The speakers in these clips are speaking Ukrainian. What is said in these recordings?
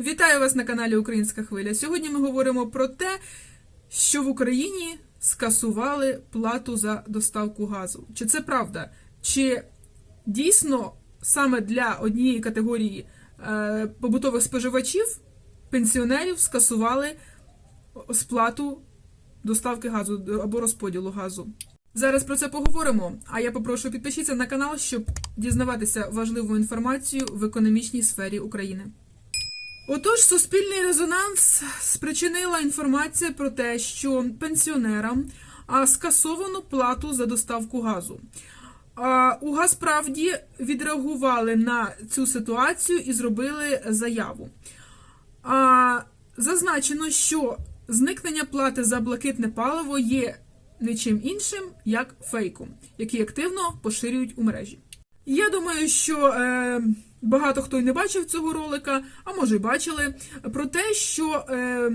Вітаю вас на каналі Українська Хвиля. Сьогодні ми говоримо про те, що в Україні скасували плату за доставку газу. Чи це правда? Чи дійсно саме для однієї категорії е, побутових споживачів, пенсіонерів, скасували сплату доставки газу або розподілу газу? Зараз про це поговоримо. А я попрошу підпишіться на канал, щоб дізнаватися важливу інформацію в економічній сфері України. Отож, суспільний резонанс спричинила інформація про те, що пенсіонерам скасовано плату за доставку газу. У Газправді відреагували на цю ситуацію і зробили заяву. Зазначено, що зникнення плати за блакитне паливо є нічим іншим, як фейком, який активно поширюють у мережі. Я думаю, що е, багато хто й не бачив цього ролика, а може й бачили, про те, що е,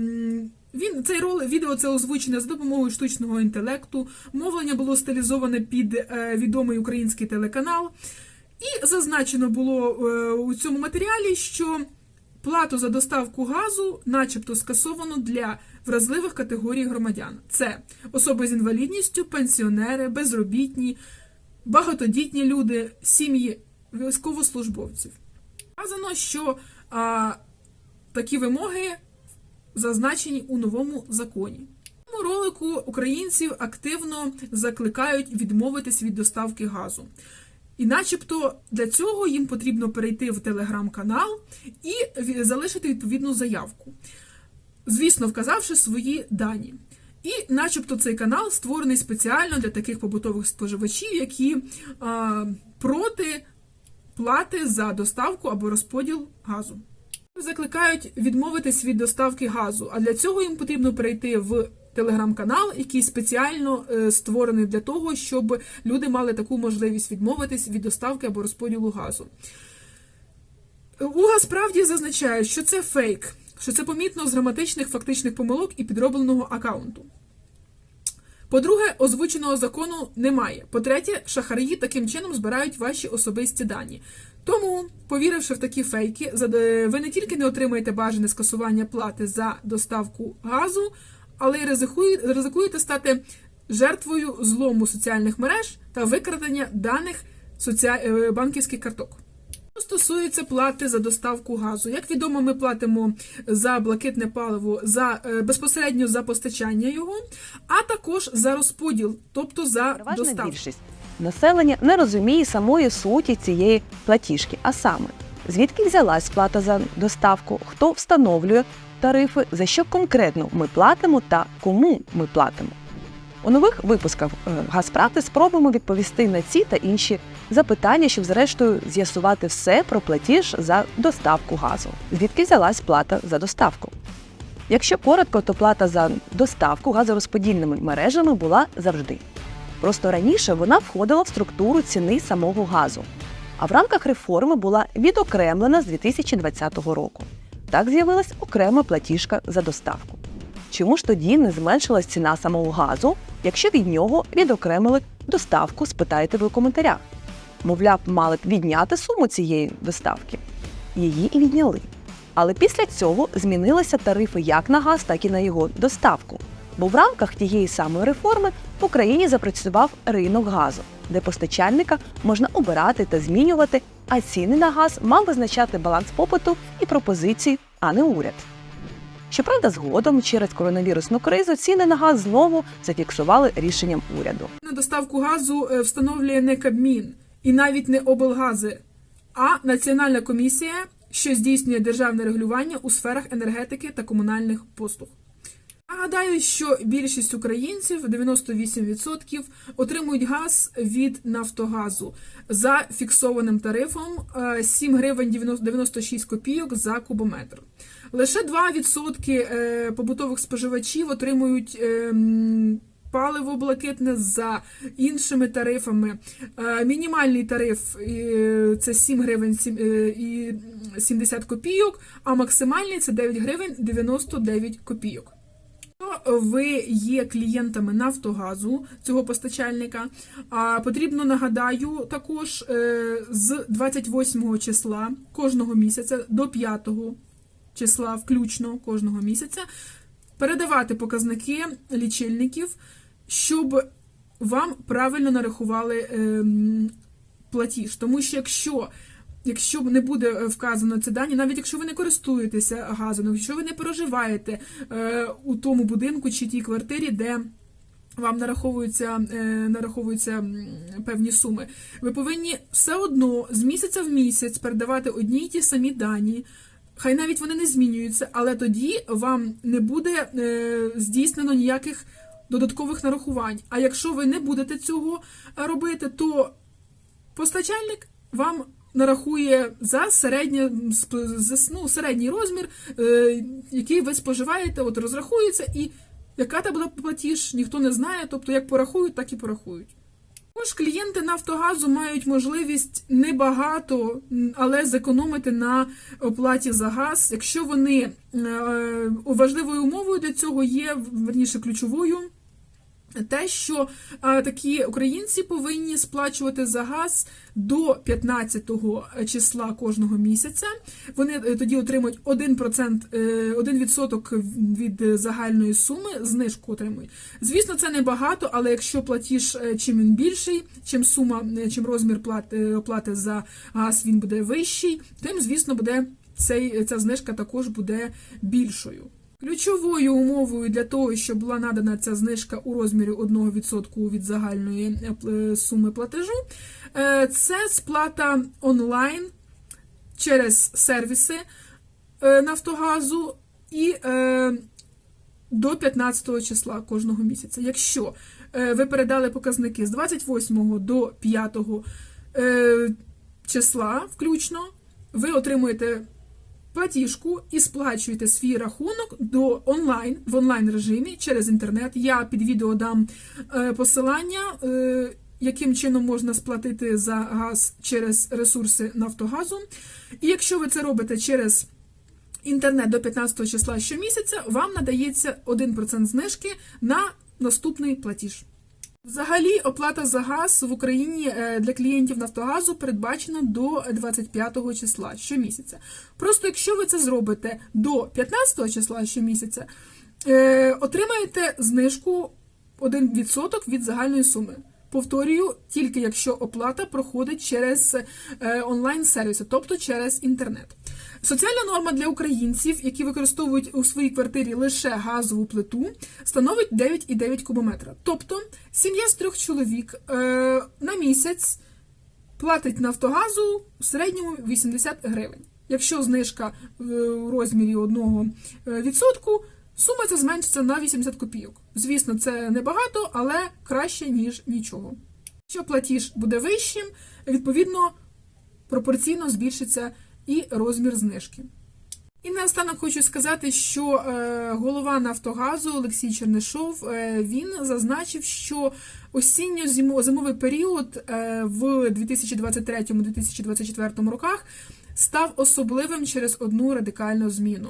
він цей ролик, відео це озвучене за допомогою штучного інтелекту. Мовлення було стилізоване під е, відомий український телеканал. І зазначено було е, у цьому матеріалі, що плату за доставку газу, начебто, скасовано для вразливих категорій громадян: це особи з інвалідністю, пенсіонери, безробітні, багатодітні люди, сім'ї військовослужбовців. Вказано, що а, такі вимоги зазначені у новому законі. В цьому ролику українців активно закликають відмовитись від доставки газу. І начебто для цього їм потрібно перейти в телеграм-канал і залишити відповідну заявку, звісно, вказавши свої дані. І, начебто, цей канал створений спеціально для таких побутових споживачів, які а, проти плати за доставку або розподіл газу. Закликають відмовитись від доставки газу, а для цього їм потрібно перейти в телеграм-канал, який спеціально е, створений для того, щоб люди мали таку можливість відмовитись від доставки або розподілу газу. У Газправді зазначають, що це фейк, що це помітно з граматичних фактичних помилок і підробленого акаунту. По-друге, озвученого закону немає. По-третє, шахраї таким чином збирають ваші особисті дані. Тому, повіривши в такі фейки, ви не тільки не отримаєте бажане скасування плати за доставку газу, але й ризикуєте стати жертвою злому соціальних мереж та викрадення даних е, банківських карток. Стосується плати за доставку газу, як відомо, ми платимо за блакитне паливо за е, безпосередньо за постачання його, а також за розподіл, тобто за Переважна доставку. більшість населення не розуміє самої суті цієї платіжки, а саме звідки взялась плата за доставку, хто встановлює тарифи, за що конкретно ми платимо та кому ми платимо. У нових випусках е, «Газпракти» спробуємо відповісти на ці та інші запитання, щоб зрештою з'ясувати все про платіж за доставку газу. Звідки взялась плата за доставку? Якщо коротко, то плата за доставку газорозподільними мережами була завжди. Просто раніше вона входила в структуру ціни самого газу, а в рамках реформи була відокремлена з 2020 року. Так з'явилась окрема платіжка за доставку. Чому ж тоді не зменшилась ціна самого газу, якщо від нього відокремили доставку, спитаєте ви у коментарях. Мовляв, мали б відняти суму цієї доставки. Її і відняли. Але після цього змінилися тарифи як на газ, так і на його доставку. Бо в рамках тієї самої реформи в Україні запрацював ринок газу, де постачальника можна обирати та змінювати, а ціни на газ мав визначати баланс попиту і пропозицій, а не уряд. Щоправда, згодом через коронавірусну кризу ціни на газ знову зафіксували рішенням уряду. На доставку газу е, встановлює не Кабмін і навіть не облгази, а Національна комісія, що здійснює державне регулювання у сферах енергетики та комунальних послуг. Нагадаю, що більшість українців, 98%, отримують газ від Нафтогазу за фіксованим тарифом е, 7 гривень 90 96 копійок за кубометр. Лише 2% е, побутових споживачів отримують е, м, паливо блакитне за іншими тарифами. Е, Мінімальний тариф е, це 7 гривень е, і 70 копійок, а максимальний це 9 гривень 99 копійок. Ви є клієнтами Нафтогазу цього постачальника, а потрібно нагадаю також е, з 28 числа кожного місяця до 5 числа включно кожного місяця, передавати показники лічильників, щоб вам правильно нарахували ем, платіж. Тому що якщо Якщо не буде е, вказано ці дані, навіть якщо ви не користуєтеся газом, якщо ви не проживаєте е, у тому будинку чи тій квартирі, де вам нараховуються, е, нараховуються певні суми, ви повинні все одно з місяця в місяць передавати одні й ті самі дані. Хай навіть вони не змінюються, але тоді вам не буде здійснено ніяких додаткових нарахувань. А якщо ви не будете цього е, робити, то постачальник вам нарахує за середнє, ну, середній розмір, е, який ви споживаєте, от розрахується, і яка та буде платіж, ніхто не знає, тобто як порахують, так і порахують. Також клієнти Нафтогазу мають можливість небагато, але зекономити на оплаті за газ, якщо вони е, важливою умовою для цього є, верніше ключовою. Те, що е, такі українці повинні сплачувати за газ до 15 числа кожного місяця. Вони е, тоді отримують 1%, е, 1% від е, загальної суми, знижку отримують. Звісно, це небагато, але якщо платіж е, чим він більший, чим сума, е, чим розмір плати, е, оплати за газ він буде вищий, тим, звісно, буде цей, ця знижка також буде більшою. Ключовою умовою для того, щоб була надана ця знижка у розмірі 1% від загальної е, суми платежу, е, це сплата онлайн через сервіси е, Нафтогазу і е, до 15 числа кожного місяця. Якщо е, ви передали показники з 28 до 5 е, числа включно, ви отримуєте платіжку і сплачуєте свій рахунок до онлайн в онлайн режимі через інтернет. Я під відео дам е, посилання, е, яким чином можна сплатити за газ через ресурси Нафтогазу. І якщо ви це робите через інтернет до 15 числа щомісяця, вам надається 1% знижки на наступний платіж. Взагалі, оплата за газ в Україні е, для клієнтів Нафтогазу передбачена до 25 числа щомісяця. Просто якщо ви це зробите до 15 числа щомісяця, е, отримаєте знижку 1% від загальної суми. Повторюю, тільки якщо оплата проходить через е, онлайн-сервіси, тобто через інтернет. Соціальна норма для українців, які використовують у своїй квартирі лише газову плиту, становить 9,9 кубометра. Тобто сім'я з трьох чоловік е, на місяць платить Нафтогазу в середньому 80 гривень. Якщо знижка е, в розмірі 1%, сума ця зменшиться на 80 копійок. Звісно, це небагато, але краще, ніж нічого. Якщо платіж буде вищим, відповідно пропорційно збільшиться і розмір знижки. І наостанок хочу сказати, що е, голова Нафтогазу Олексій Чернишов е, він зазначив, що осінньо-зимовий період е, в 2023-2024 роках став особливим через одну радикальну зміну.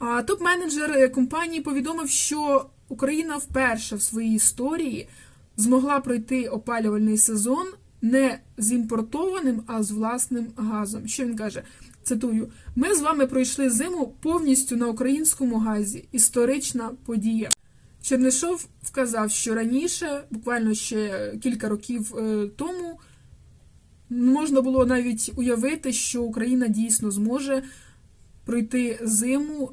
Топ-менеджер компанії повідомив, що Україна вперше в своїй історії змогла пройти опалювальний сезон не з імпортованим, а з власним газом. Що він каже? Цитую: ми з вами пройшли зиму повністю на українському газі. Історична подія. Чернишов вказав, що раніше, буквально ще кілька років е, тому, можна було навіть уявити, що Україна дійсно зможе пройти зиму,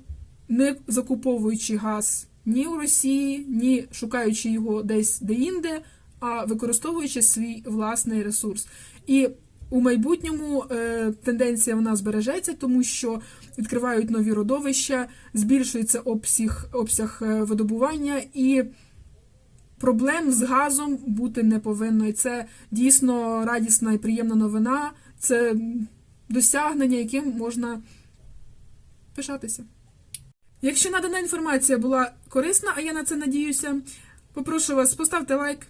не закуповуючи газ ні у Росії, ні шукаючи його десь де-інде, а використовуючи свій власний ресурс. І у майбутньому е, тенденція вона збережеться, тому що відкривають нові родовища, збільшується обсяг, обсяг е, видобування і проблем з газом бути не повинно. І це дійсно радісна і приємна новина. Це досягнення, яким можна пишатися. Якщо надана інформація була корисна, а я на це надіюся, попрошу вас поставте лайк,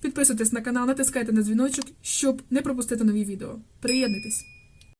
підписуйтесь на канал, натискайте на дзвіночок, щоб не пропустити нові відео. Приєднуйтесь!